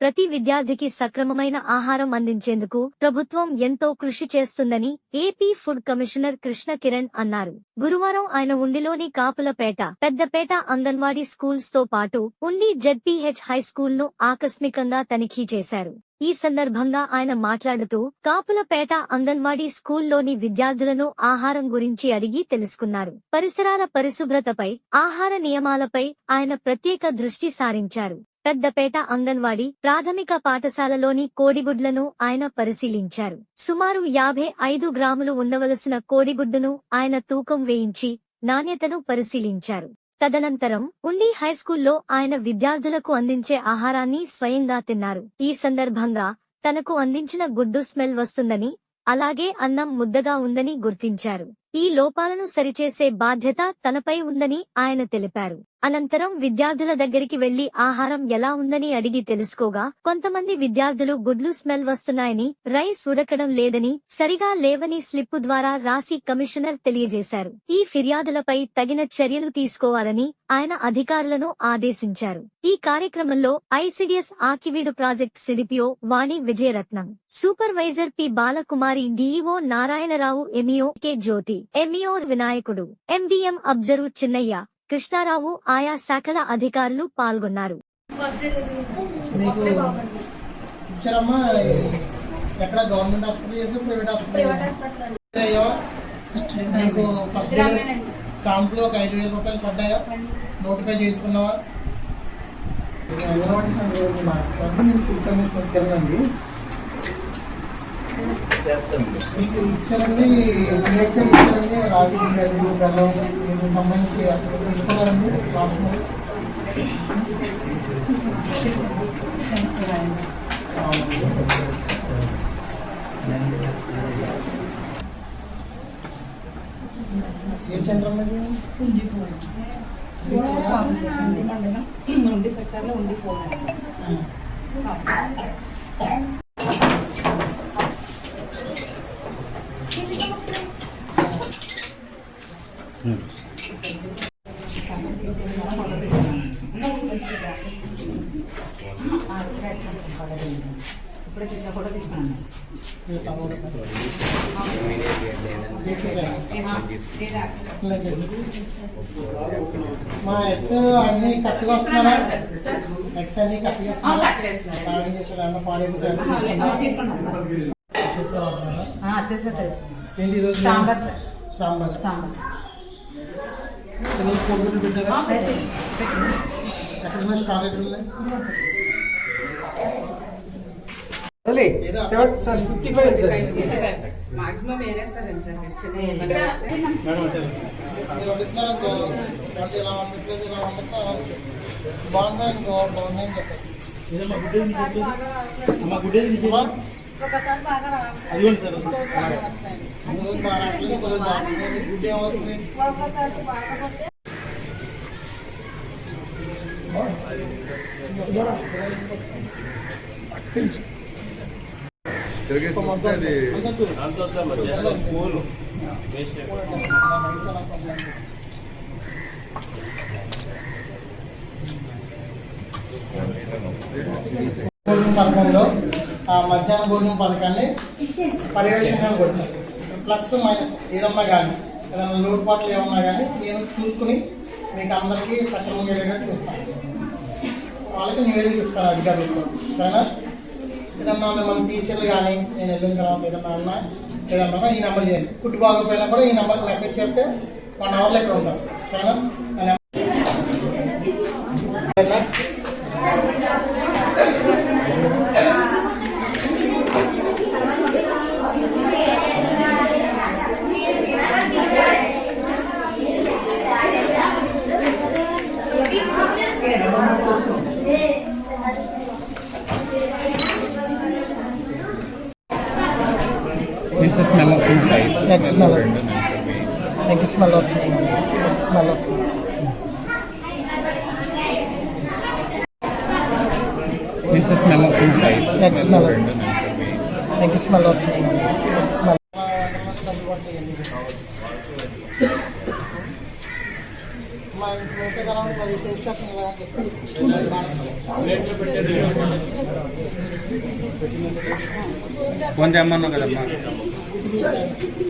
ప్రతి విద్యార్థికి సక్రమమైన ఆహారం అందించేందుకు ప్రభుత్వం ఎంతో కృషి చేస్తుందని AP food commissioner Krishna Kiran అన్నారు. గురువారం ఆయన ఉండిలోని కాపులపేట పెద్దపేట అంగన్వాడీ స్కూల్స్తో పాటు ఉండి జడ్పీహెచ్ హై స్కూల్ను ఆకస్మికంగా తనిఖీ చేశారు. ఈ సందర్భంగా ఆయన మాట్లాడుతూ కాపులపేట అంగన్వాడీ స్కూల్లోని విద్యార్థులను ఆహారం గురించి అడిగి తెలుసుకున్నారు. పరిసరాల పరిశుభ్రతపై ఆహార నియమాలపై ఆయన ప్రత్యేక దృష్టి సారించారు. పెద్దపేట అంగన్వాడీ ప్రాథమిక పాఠశాలలోని కోడిగుడ్లను ఆయన పరిశీలించారు. సుమారు యాభై ఐదు గ్రాములు ఉండవలసిన కోడిగుడ్డును ఆయన తూకం వేయించి నాణ్యతను పరిశీలించారు. తదనంతరం ఉండి హైస్కూల్లో ఆయన విద్యార్థులకు అందించే ఆహారాన్ని స్వయంగా తిన్నారు. ఈ సందర్భంగా తనకు అందించిన గుడ్డు స్మెల్ వస్తుందని అలాగే అన్నం ముద్దగా ఉందని గుర్తించారు. ఈ లోపాలను సరిచేసే బాధ్యత తనపై ఉందని ఆయన తెలిపారు. అనంతరం విద్యార్థుల దగ్గరికి వెళ్ళి ఆహారం ఎలా ఉందని అడిగి తెలుసుకోగా కొంతమంది విద్యార్థులు గుడ్లు స్మెల్ వస్తున్నాయని రైస్ ఉడకడం లేదని సరిగా లేవని స్లిప్పు ద్వారా రాసి కమిషనర్ తెలియజేశారు. ఈ ఫిర్యాదులపై తగిన చర్యలు తీసుకోవాలని ఆయన అధికారులను ఆదేశించారు. ఈ కార్యక్రమంలో ICDS Akividu project CDPO Vani Vijayaratnam supervisor P Balakumari DEO Narayanarao MEO K Jyothi MEO Vinayakudu. MDM observe Chinnaiah. Krishnarao ఆయా శాఖల అధికారులు పాల్గొన్నారు. మీకు ఇచ్చారమ్మా ఎక్కడ గవర్నమెంట్ హాస్పిటల్ చేసి ప్రైవేట్ హాస్పిటల్ అయ్యా మీకు ఫస్ట్ స్టాంప్లో ఒక ఐదు వేల రూపాయలు పడ్డాయా? నోటిఫై చేయించుకున్నావా? ఇచ్చారండి నేచర్ ఇచ్చారండి రాగి ఇచ్చారు బెల్లం మీకు సంబంధించి అక్కడ ఇస్తున్నారండి లాస్ట్ ఏ సెంటర్ అన్నది ఉండి సెక్టార్లో ఉండిపోవాలి సార్ ఇప్పుడే తీసిన ఫోటో తీసుకున్నాను మా ఎక్స్ అన్ని కరెక్ట్గా వస్తున్నారా. ఎక్స్ అన్ని పాడైపోతుంది తీసుకున్నాను సార్. సాంబార్ సార్. సాంబార్. ఎక్కడ స్టాక్ ఎక్కడ అని చెప్పండి అమ్మా, ఒకసారి బాగా రా ఈ రోజు బాగా రావట్లేదు పథకంలో ఆ మధ్యాహ్న భోజనం పథకాన్ని పర్యవేక్షణకు వచ్చాం. ప్లస్ మైనస్ ఏదన్నా కానీ ఏదైనా లోటుపాట్లు ఏమన్నా కానీ నేను చూసుకుని మీకు అందరికీ సక్రమంగా వెళ్ళేటట్టు చూస్తాను. వాళ్ళకి నివేదిక ఇస్తాను అధికారులకు సరేనా? ఏదన్నా మిమ్మల్ని టీచర్లు కానీ నేను వెళ్ళిన తర్వాత ఏదన్నా అన్నా ఏదన్నా ఈ నెంబర్ చేయండి కుట్టు బాగోపోయినా కూడా ఈ నెంబర్కి మెసేజ్ చేస్తే వన్ అవర్లో ఇక్కడ ఉంటాం సరేనా సరేనా? yung sa smell ng smell guys. Nag-smell of Nag-smell of Nag-smell of Yung sa smell ng smell guys. Nag-smell of Nag-smell of Nag-smell of మా ఇంటి మిగతా ఇలా చెప్పి కదమ్మా?